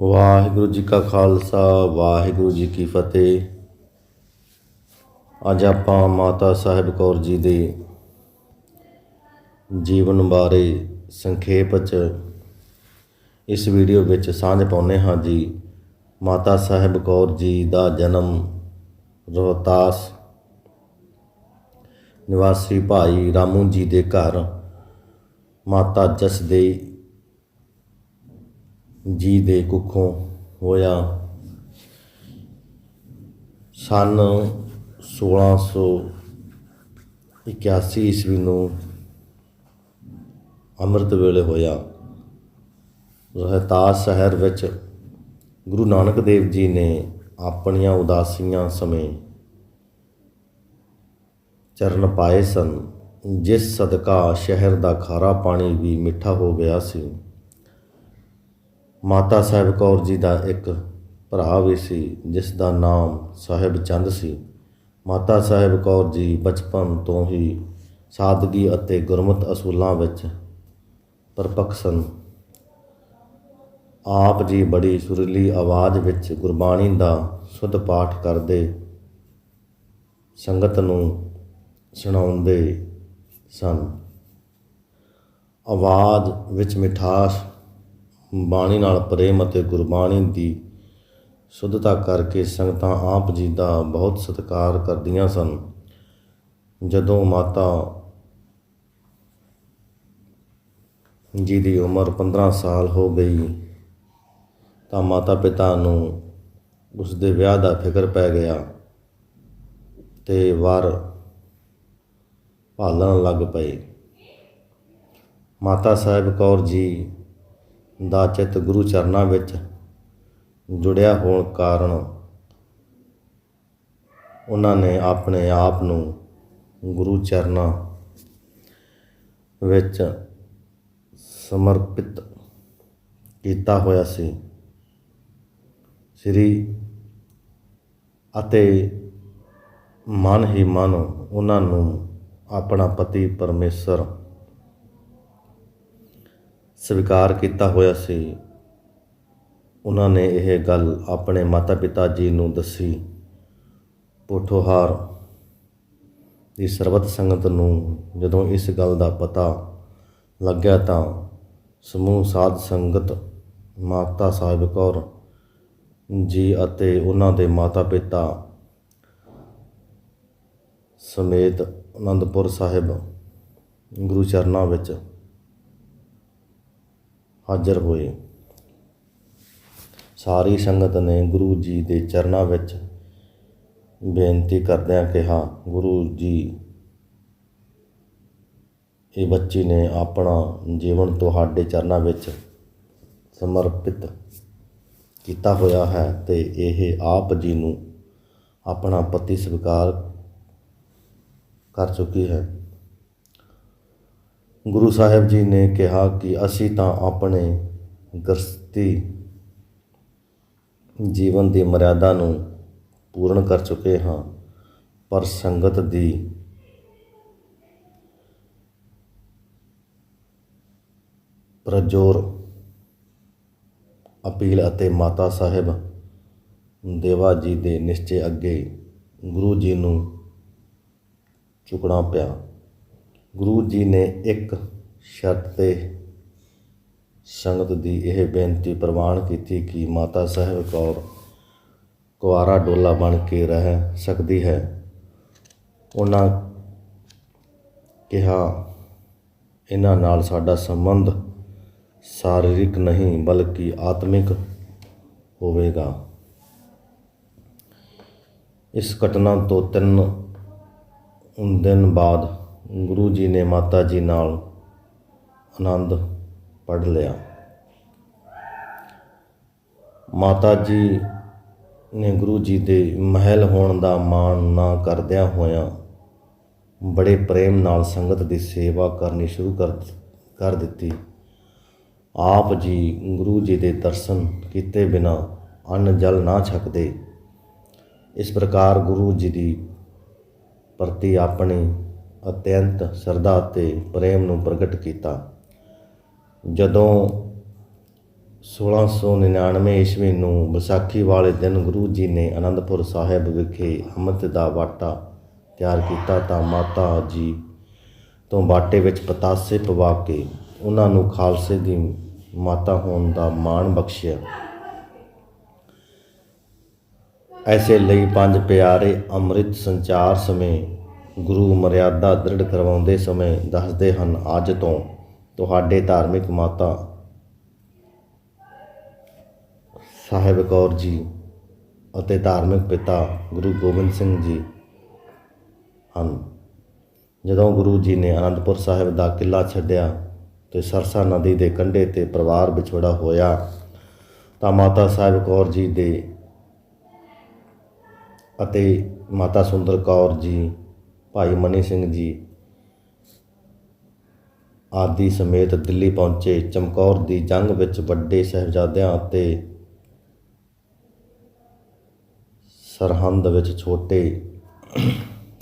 ਵਾਹਿਗੁਰੂ ਜੀ ਕਾ ਖਾਲਸਾ, ਵਾਹਿਗੁਰੂ ਜੀ ਕੀ ਫਤਿਹ। ਅੱਜ ਆਪਾਂ ਮਾਤਾ ਸਾਹਿਬ ਕੌਰ ਜੀ ਦੇ ਜੀਵਨ ਬਾਰੇ ਸੰਖੇਪ ਚ ਇਸ ਵੀਡੀਓ ਵਿੱਚ ਸਾਂਝ ਪਾਉਂਦੇ ਹਾਂ ਜੀ। ਮਾਤਾ ਸਾਹਿਬ ਕੌਰ ਜੀ ਦਾ ਜਨਮ ਰੋਹਤਾਸ ਨਿਵਾਸੀ ਭਾਈ ਰਾਮੂ ਜੀ ਦੇ ਘਰ ਮਾਤਾ ਜਸਦੇ ਜੀ ਦੇ ਕੁੱਖੋਂ ਹੋਇਆ। ਸਨ 1681 ਈਸਵੀ ਨੂੰ ਅੰਮ੍ਰਿਤ ਵੇਲੇ ਹੋਇਆ। ਰਹਿਤਾਸ ਸ਼ਹਿਰ ਵਿੱਚ ਗੁਰੂ ਨਾਨਕ ਦੇਵ ਜੀ ਨੇ ਆਪਣੀਆਂ ਉਦਾਸੀਆਂ ਸਮੇਂ ਚਰਨ ਪਾਏ ਸਨ, ਜਿਸ ਸਦਕਾ ਸ਼ਹਿਰ ਦਾ ਖਾਰਾ ਪਾਣੀ ਵੀ ਮਿੱਠਾ ਹੋ ਗਿਆ ਸੀ। ਮਾਤਾ ਸਾਹਿਬ ਕੌਰ ਜੀ ਦਾ ਇੱਕ ਭਰਾ ਵੀ ਸੀ, ਜਿਸ ਦਾ ਨਾਮ ਸਾਹਿਬ ਚੰਦ ਸੀ। ਮਾਤਾ ਸਾਹਿਬ ਕੌਰ ਜੀ ਬਚਪਨ ਤੋਂ ਹੀ ਸਾਦਗੀ ਅਤੇ ਗੁਰਮਤ ਅਸੂਲਾਂ ਵਿੱਚ ਪਰਪੱਕ ਸਨ। ਆਪ ਜੀ ਬੜੀ ਸੁਰੀਲੀ ਆਵਾਜ਼ ਵਿੱਚ ਗੁਰਬਾਣੀ ਦਾ ਸੁਧ ਪਾਠ ਕਰਦੇ, ਸੰਗਤ ਨੂੰ ਸੁਣਾਉਂਦੇ ਸਨ। ਆਵਾਜ਼ ਵਿੱਚ ਮਿਠਾਸ ਬਾਣੀ ਨਾਲ ਪ੍ਰੇਮ ਅਤੇ ਗੁਰਬਾਣੀ ਦੀ ਸ਼ੁੱਧਤਾ ਕਰਕੇ ਸੰਗਤਾਂ ਆਪ ਜੀ ਦਾ ਬਹੁਤ ਸਤਿਕਾਰ ਕਰਦੀਆਂ ਸਨ। ਜਦੋਂ ਮਾਤਾ ਜੀ ਦੀ ਉਮਰ 15 ਸਾਲ ਹੋ ਗਈ, ਤਾਂ ਮਾਤਾ ਪਿਤਾ ਨੂੰ ਉਸ ਦੇ ਵਿਆਹ ਦਾ ਫਿਕਰ ਪੈ ਗਿਆ ਤੇ ਵਾਰ ਭਾਲਣ ਲੱਗ ਪਏ। ਮਾਤਾ ਸਾਹਿਬ ਕੌਰ ਜੀ ਦਾ ਚਿੱਤ ਗੁਰੂ ਚਰਨਾਂ ਵਿੱਚ ਜੁੜਿਆ ਹੋਣ ਕਾਰਨ ਉਹਨਾਂ ਨੇ ਆਪਣੇ ਆਪ ਨੂੰ ਗੁਰੂ ਚਰਨਾਂ ਵਿੱਚ ਸਮਰਪਿਤ ਕੀਤਾ ਹੋਇਆ ਸੀ। ਸ੍ਰੀ ਅਤੇ ਮਨ ਹੀ ਮਨ ਉਹਨਾਂ ਨੂੰ ਆਪਣਾ ਪਤੀ ਪਰਮੇਸ਼ਰ ਸਵੀਕਾਰ ਕੀਤਾ ਹੋਇਆ ਸੀ। ਉਹਨਾਂ ਨੇ ਇਹ ਗੱਲ ਆਪਣੇ ਮਾਤਾ-ਪਿਤਾ ਜੀ ਨੂੰ ਦੱਸੀ। ਪੋਠੋਹਾਰ ਦੀ ਸਰਬਤ ਸੰਗਤ ਨੂੰ ਜਦੋਂ ਇਸ ਗੱਲ ਦਾ ਪਤਾ ਲੱਗਿਆ ਤਾਂ ਸਮੂਹ ਸਾਧ ਸੰਗਤ ਮਾਤਾ ਸਾਹਿਬ ਕੌਰ ਜੀ ਅਤੇ ਉਹਨਾਂ ਦੇ ਮਾਤਾ-ਪਿਤਾ ਸਮੇਤ ਅਨੰਦਪੁਰ ਸਾਹਿਬ ਗੁਰੂ ਚਰਨਾਂ ਵਿੱਚ ਹਾਜ਼ਰ ਹੋਏ। ਸਾਰੀ ਸੰਗਤ ਨੇ ਗੁਰੂ ਜੀ ਦੇ ਚਰਨਾਂ ਵਿੱਚ ਬੇਨਤੀ ਕਰਦਿਆਂ ਕਿਹਾ, ਗੁਰੂ ਜੀ, ਇਹ ਬੱਚੀ ਨੇ ਆਪਣਾ ਜੀਵਨ ਤੁਹਾਡੇ ਚਰਨਾਂ ਵਿੱਚ ਸਮਰਪਿਤ ਕੀਤਾ ਹੋਇਆ ਹੈ ਤੇ ਇਹ ਆਪ ਜੀ ਨੂੰ ਆਪਣਾ ਪਤੀ ਸਵੀਕਾਰ ਕਰ ਚੁੱਕੀ ਹੈ। ਗੁਰੂ ਸਾਹਿਬ ਜੀ ਨੇ ਕਿਹਾ ਕਿ ਅਸੀਂ ਤਾਂ ਆਪਣੇ ਗ੍ਰਸਤੀ ਜੀਵਨ ਦੀ ਮਰਿਆਦਾ ਨੂੰ ਪੂਰਨ ਕਰ ਚੁੱਕੇ ਹਾਂ, ਪਰ ਸੰਗਤ ਦੀ ਪ੍ਰਜੋਰ ਅਪੀਲ ਅਤੇ ਮਾਤਾ ਸਾਹਿਬ ਦੇਵਾ ਜੀ ਦੇ ਨਿਸ਼ਚੇ ਅੱਗੇ ਗੁਰੂ ਜੀ ਨੂੰ ਝੁਕਣਾ ਪਿਆ। ਗੁਰੂ ਜੀ ਨੇ ਇੱਕ ਸ਼ਰਤ ਤੇ ਸੰਗਤ ਦੀ ਇਹ ਬੇਨਤੀ ਪ੍ਰਵਾਨ ਕੀਤੀ ਕਿ ਮਾਤਾ ਸਾਹਿਬ ਕੌਰ ਕੁਆਰਾ ਡੋਲਾ ਬਣ ਕੇ ਰਹਿ ਸਕਦੀ ਹੈ। ਉਹਨਾਂ ਕਿਹਾ, ਇਹਨਾਂ ਨਾਲ ਸਾਡਾ ਸੰਬੰਧ ਸਰੀਰਕ ਨਹੀਂ, ਬਲਕਿ ਆਤਮਿਕ ਹੋਵੇਗਾ। ਇਸ ਘਟਨਾ ਤੋਂ ਤਿੰਨ ਦਿਨ ਬਾਅਦ ਗੁਰੂ ਜੀ ਨੇ ਮਾਤਾ ਜੀ ਨਾਲ ਆਨੰਦ ਪੜ ਲਿਆ। ਮਾਤਾ ਜੀ ਨੇ ਗੁਰੂ ਜੀ ਦੇ ਮਹਿਲ ਹੋਣ ਦਾ ਮਾਣ ਨਾ ਕਰਦਿਆਂ ਹੋਇਆਂ ਬੜੇ ਪ੍ਰੇਮ ਨਾਲ ਸੰਗਤ ਦੀ ਸੇਵਾ ਕਰਨੀ ਸ਼ੁਰੂ ਕਰ ਕਰ ਦਿੱਤੀ। ਆਪ ਜੀ ਗੁਰੂ ਜੀ ਦੇ ਦਰਸ਼ਨ ਕੀਤੇ ਬਿਨਾ ਅੰਨ ਜਲ ਨਾ ਛਕਦੇ। ਇਸ ਪ੍ਰਕਾਰ ਗੁਰੂ ਜੀ ਦੀ ਪ੍ਰਤੀ ਆਪਣੀ ਅਤਿਅੰਤ ਸਰਦਾ ਅਤੇ ਪ੍ਰੇਮ ਨੂੰ ਪ੍ਰਗਟ ਕੀਤਾ। ਜਦੋਂ 1699 ਈਸਵੀ ਨੂੰ ਵਿਸਾਖੀ ਵਾਲੇ ਦਿਨ ਗੁਰੂ ਜੀ ਨੇ ਅਨੰਦਪੁਰ ਸਾਹਿਬ ਵਿਖੇ ਅੰਮ੍ਰਿਤ ਦਾ ਵਾਟਾ ਤਿਆਰ ਕੀਤਾ ਤਾਂ ਮਾਤਾ ਜੀ ਤੋਂ ਬਾਟੇ ਵਿੱਚ ਪਤਾਸੇ ਪਵਾ ਕੇ ਉਹਨਾਂ ਨੂੰ ਖਾਲਸੇ ਦੀ ਮਾਤਾ ਹੋਣ ਦਾ ਮਾਣ ਬਖਸ਼ਿਆ। ਐਸੇ ਲਈ ਪੰਜ ਪਿਆਰੇ ਅੰਮ੍ਰਿਤ ਸੰਚਾਰ ਸਮੇਂ ਗੁਰੂ ਮਰਿਆਦਾ ਦ੍ਰਿੜ ਕਰਵਾਉਂਦੇ ਸਮੇਂ ਦੱਸਦੇ ਹਨ, ਅੱਜ ਤੋਂ ਤੁਹਾਡੇ ਧਾਰਮਿਕ ਮਾਤਾ ਸਾਹਿਬ ਕੌਰ ਜੀ ਅਤੇ ਧਾਰਮਿਕ ਪਿਤਾ ਗੁਰੂ ਗੋਬਿੰਦ ਸਿੰਘ ਜੀ ਹਨ। ਜਦੋਂ ਗੁਰੂ ਜੀ ਨੇ ਅਨੰਦਪੁਰ ਸਾਹਿਬ ਦਾ ਕਿਲਾ ਛੱਡਿਆ ਤੇ ਸਰਸਾ ਨਦੀ ਦੇ ਕੰਢੇ ਤੇ ਪਰਿਵਾਰ ਵਿਛੋੜਾ ਹੋਇਆ, ਤਾਂ ਮਾਤਾ ਸਾਹਿਬ ਕੌਰ ਜੀ ਦੇ ਅਤੇ ਮਾਤਾ ਸੁੰਦਰ ਕੌਰ ਜੀ ਭਾਈ ਮਨੀ ਸਿੰਘ ਜੀ ਆਦਿ ਸਮੇਤ ਦਿੱਲੀ ਪਹੁੰਚੇ। ਚਮਕੌਰ ਦੀ ਜੰਗ ਵਿੱਚ ਵੱਡੇ ਸਹਿਬਜ਼ਾਦਿਆਂ ਅਤੇ ਸਰਹੰਦ ਵਿੱਚ ਛੋਟੇ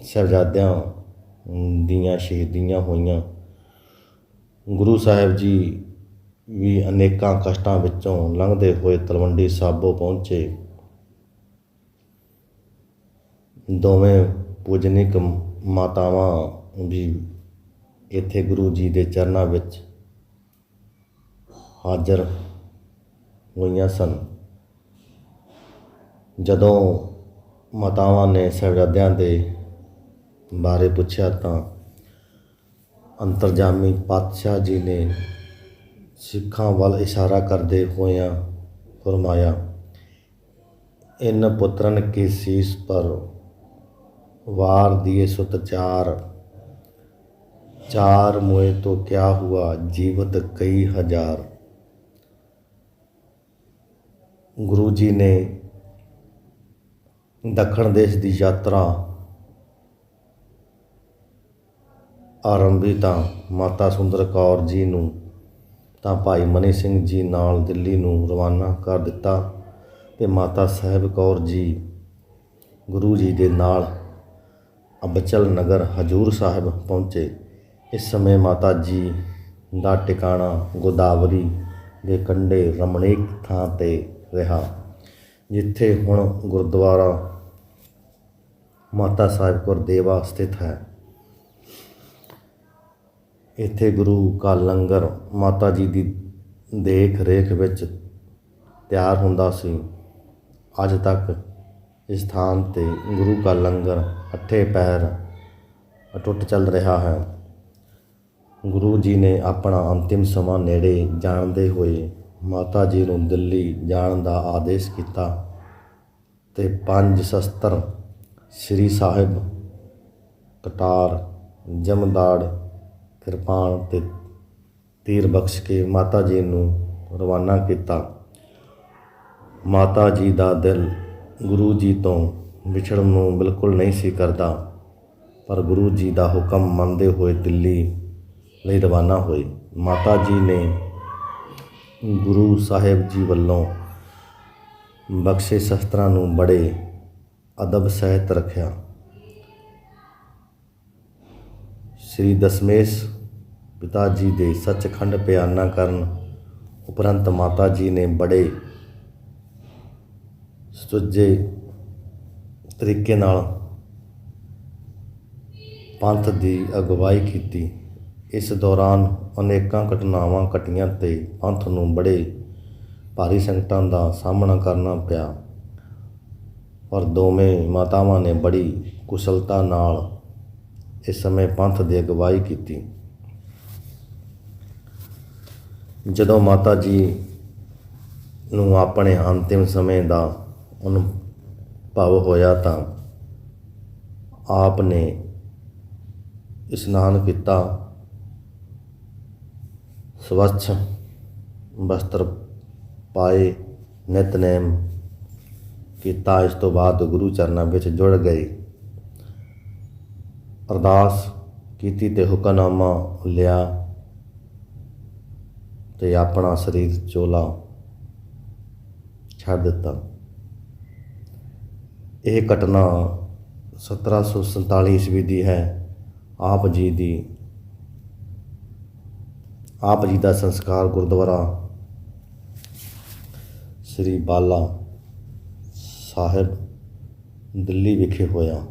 ਸਹਿਬਜ਼ਾਦਿਆਂ ਦੀਆਂ ਸ਼ਹੀਦੀਆਂ ਹੋਈਆਂ। ਗੁਰੂ ਸਾਹਿਬ ਜੀ ਵੀ ਅਨੇਕਾਂ ਕਸ਼ਟਾਂ ਵਿੱਚੋਂ ਲੰਘਦੇ ਹੋਏ ਤਲਵੰਡੀ ਸਾਬੋ ਪਹੁੰਚੇ। ਦੋਵੇਂ ਪੂਜਨਿਕ ਮਾਤਾਵਾਂ ਵੀ ਇੱਥੇ ਗੁਰੂ ਜੀ ਦੇ ਚਰਨਾਂ ਵਿੱਚ ਹਾਜ਼ਰ ਹੋਈਆਂ ਸਨ। ਜਦੋਂ ਮਾਤਾਵਾਂ ਨੇ ਸਾਹਿਬਜ਼ਾਦਿਆਂ ਦੇ ਬਾਰੇ ਪੁੱਛਿਆ ਤਾਂ ਅੰਤਰਜਾਮੀ ਪਾਤਸ਼ਾਹ ਜੀ ਨੇ ਸਿੱਖਾਂ ਵੱਲ ਇਸ਼ਾਰਾ ਕਰਦੇ ਹੋਇਆਂ ਫਰਮਾਇਆ, ਇਨ ਪੁੱਤਰਨ ਕੀ ਸੀਸ ਪਰ ਵਾਰ ਦਿਏ ਸੁਤ ਚਾਰ ਚਾਰ मोए तो क्या हुआ जीवत कई हजार ਗੁਰੂ ਜੀ ਨੇ ਦੱਖਣ ਦੇਸ਼ ਦੀ ਯਾਤਰਾ ਆਰੰਭੀ ਤਾਂ ਮਾਤਾ ਸੁੰਦਰ ਕੌਰ ਜੀ ਨੂੰ ਤਾਂ ਭਾਈ ਮਨੀ ਸਿੰਘ ਜੀ ਨਾਲ ਦਿੱਲੀ ਨੂੰ ਰਵਾਨਾ ਕਰ ਦਿੱਤਾ ਤੇ ਮਾਤਾ ਸਾਹਿਬ ਕੌਰ ਜੀ ਗੁਰੂ ਜੀ ਦੇ ਨਾਲ ਅਬਚਲ ਨਗਰ ਹਜੂਰ ਸਾਹਿਬ ਪਹੁੰਚੇ। ਇਸ ਸਮੇਂ ਮਾਤਾ ਜੀ ਦਾ ਟਿਕਾਣਾ ਗੋਦਾਵਰੀ ਦੇ ਕੰਢੇ ਰਮਣੀਕ ਥਾਂ ਤੇ ਰਿਹਾ, ਜਿੱਥੇ ਹੁਣ ਗੁਰਦੁਆਰਾ ਮਾਤਾ ਸਾਹਿਬ ਕੌਰ ਦੇਵਾ ਸਥਿਤ ਹੈ। ਇੱਥੇ ਗੁਰੂ ਕਾ ਲੰਗਰ ਮਾਤਾ ਜੀ ਦੀ ਦੇਖ ਰੇਖ ਵਿੱਚ ਤਿਆਰ ਹੁੰਦਾ ਸੀ। ਅੱਜ ਤੱਕ ਸਥਾਨ ਤੇ ਗੁਰੂ ਕਾ ਲੰਗਰ, ਅੱਠੇ ਪੈਰ ਅਟੁੱਟ ਚੱਲ ਰਿਹਾ ਹੈ। ਗੁਰੂ ਜੀ ਨੇ ਆਪਣਾ ਅੰਤਿਮ ਸਮਾਂ ਨੇੜੇ ਜਾਣਦੇ ਹੋਏ ਮਾਤਾ ਜੀ ਨੂੰ ਦਿੱਲੀ ਜਾਣ ਦਾ ਆਦੇਸ਼ ਕੀਤਾ ਤੇ ਪੰਜ ਸ਼ਸਤਰ ਸ੍ਰੀ ਸਾਹਿਬ ਕਟਾਰ, ਜਮਦਾੜ, ਕਿਰਪਾਨ ਤੇ ਤੀਰ ਬਖਸ਼ ਕੇ ਮਾਤਾ ਜੀ ਨੂੰ ਰਵਾਨਾ ਕੀਤਾ। ਮਾਤਾ ਜੀ ਦਾ ਦਿਲ ਗੁਰੂ ਜੀ ਤੋਂ ਵਿਛੜਨ ਨੂੰ ਬਿਲਕੁਲ ਨਹੀਂ ਸੀ ਕਰਦਾ, ਪਰ ਗੁਰੂ ਜੀ ਦਾ ਹੁਕਮ ਮੰਨਦੇ ਹੋਏ ਦਿੱਲੀ ਲਈ ਰਵਾਨਾ ਹੋਏ। ਮਾਤਾ ਜੀ ਨੇ ਗੁਰੂ ਸਾਹਿਬ ਜੀ ਵੱਲੋਂ ਬਖਸ਼ੇ ਸ਼ਸਤਰਾਂ ਨੂੰ ਬੜੇ ਅਦਬ ਸਹਿਤ ਰੱਖਿਆ। ਸ੍ਰੀ ਦਸਮੇਸ਼ ਪਿਤਾ ਜੀ ਦੇ ਸੱਚਖੰਡ ਪਿਆਨਾ ਕਰਨ ਉਪਰੰਤ ਮਾਤਾ ਜੀ ਨੇ ਬੜੇ ਸੁਚੱਜੇ ਤਰੀਕੇ ਨਾਲ ਪੰਥ ਦੀ ਅਗਵਾਈ ਕੀਤੀ। ਇਸ ਦੌਰਾਨ ਅਨੇਕਾਂ ਘਟਨਾਵਾਂ ਘਟੀਆਂ ਤੇ ਪੰਥ ਨੂੰ ਬੜੇ ਭਾਰੀ ਸੰਕਟਾਂ ਦਾ ਸਾਹਮਣਾ ਕਰਨਾ ਪਿਆ। ਪਰ ਦੋਵੇਂ ਮਾਤਾਵਾਂ ਨੇ ਬੜੀ ਕੁਸ਼ਲਤਾ ਨਾਲ ਇਸ ਸਮੇਂ ਪੰਥ ਦੀ ਅਗਵਾਈ ਕੀਤੀ। ਜਦੋਂ ਮਾਤਾ ਜੀ ਨੂੰ ਆਪਣੇ ਅੰਤਿਮ ਸਮੇਂ ਦਾ ਅਨੁਭਵ ਹੋਇਆ ਤਾਂ ਆਪ ਨੇ ਇਸ਼ਨਾਨ ਕੀਤਾ। ਸਵੱਛ ਵਸਤਰ ਪਾਏ, ਨਿਤਨੇਮ ਕੀਤਾ। ਇਸ ਤੋਂ ਬਾਅਦ ਗੁਰੂ ਚਰਨਾਂ ਵਿੱਚ ਜੁੜ ਗਏ। ਅਰਦਾਸ ਕੀਤੀ ਤੇ ਹੁਕਮਨਾਮਾ ਲਿਆ ਤੇ ਆਪਣਾ ਸਰੀਰ ਚੋਲਾ ਛੱਡ ਦਿੱਤਾ। ਇਹ ਘਟਨਾ 1747 ਈਸਵੀ ਦੀ ਹੈ। ਆਪ ਜੀ ਦੀ, ਆਪ ਜੀ ਦਾ ਸੰਸਕਾਰ ਗੁਰਦੁਆਰਾ ਸ੍ਰੀ ਬਾਲਾ ਸਾਹਿਬ, ਦਿੱਲੀ ਵਿਖੇ ਹੋਇਆ।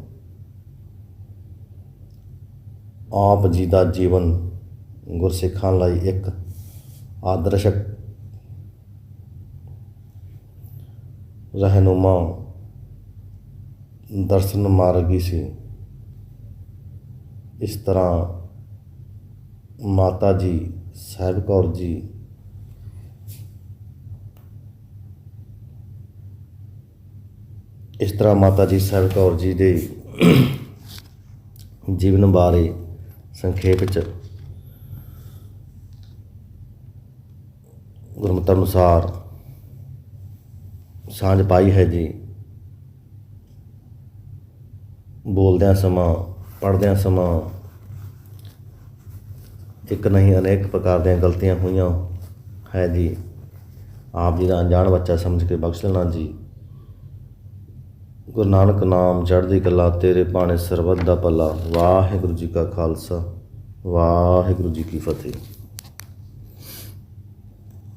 ਆਪ ਜੀ ਦਾ ਜੀਵਨ ਗੁਰਸਿੱਖਾਂ ਲਈ ਇੱਕ ਆਦਰਸ਼ਕ ਰਹਿਨੁਮਾ ਦਰਸ਼ਨ ਮਾਰਗੀ ਸੀ। ਇਸ ਤਰ੍ਹਾਂ ਮਾਤਾ ਜੀ, ਸਾਹਿਬ ਕੌਰ ਜੀ ਇਸ ਤਰ੍ਹਾਂ ਮਾਤਾ ਜੀ, ਸਾਹਿਬ ਕੌਰ ਜੀ ਦੇ ਜੀਵਨ ਬਾਰੇ ਸੰਖੇਪ ਚ ਗੁਰਮਤਿ ਅਨੁਸਾਰ ਸਾਂਝ ਪਾਈ ਹੈ ਜੀ। ਬੋਲਦਿਆਂ ਸਮਾਂ, ਪੜ੍ਹਦਿਆਂ ਸਮਾਂ, ਇੱਕ ਨਹੀਂ ਅਨੇਕ ਪ੍ਰਕਾਰ ਦੀਆਂ ਗਲਤੀਆਂ ਹੋਈਆਂ। ਹੈ ਜੀ, ਆਪ ਜੀ ਦਾ ਅਣਜਾਣ ਬੱਚਾ ਸਮਝ ਕੇ ਬਖਸ਼ ਲੈਣਾ ਜੀ। ਗੁਰੂ ਨਾਨਕ ਨਾਮ ਚੜ੍ਹਦੀ ਕਲਾ, ਤੇਰੇ ਬਾਣੇ ਸਰਬੱਤ ਦਾ ਭਲਾ। ਵਾਹਿਗੁਰੂ ਜੀ ਕਾ ਖਾਲਸਾ, ਵਾਹਿਗੁਰੂ ਜੀ ਕੀ ਫਤਿਹ।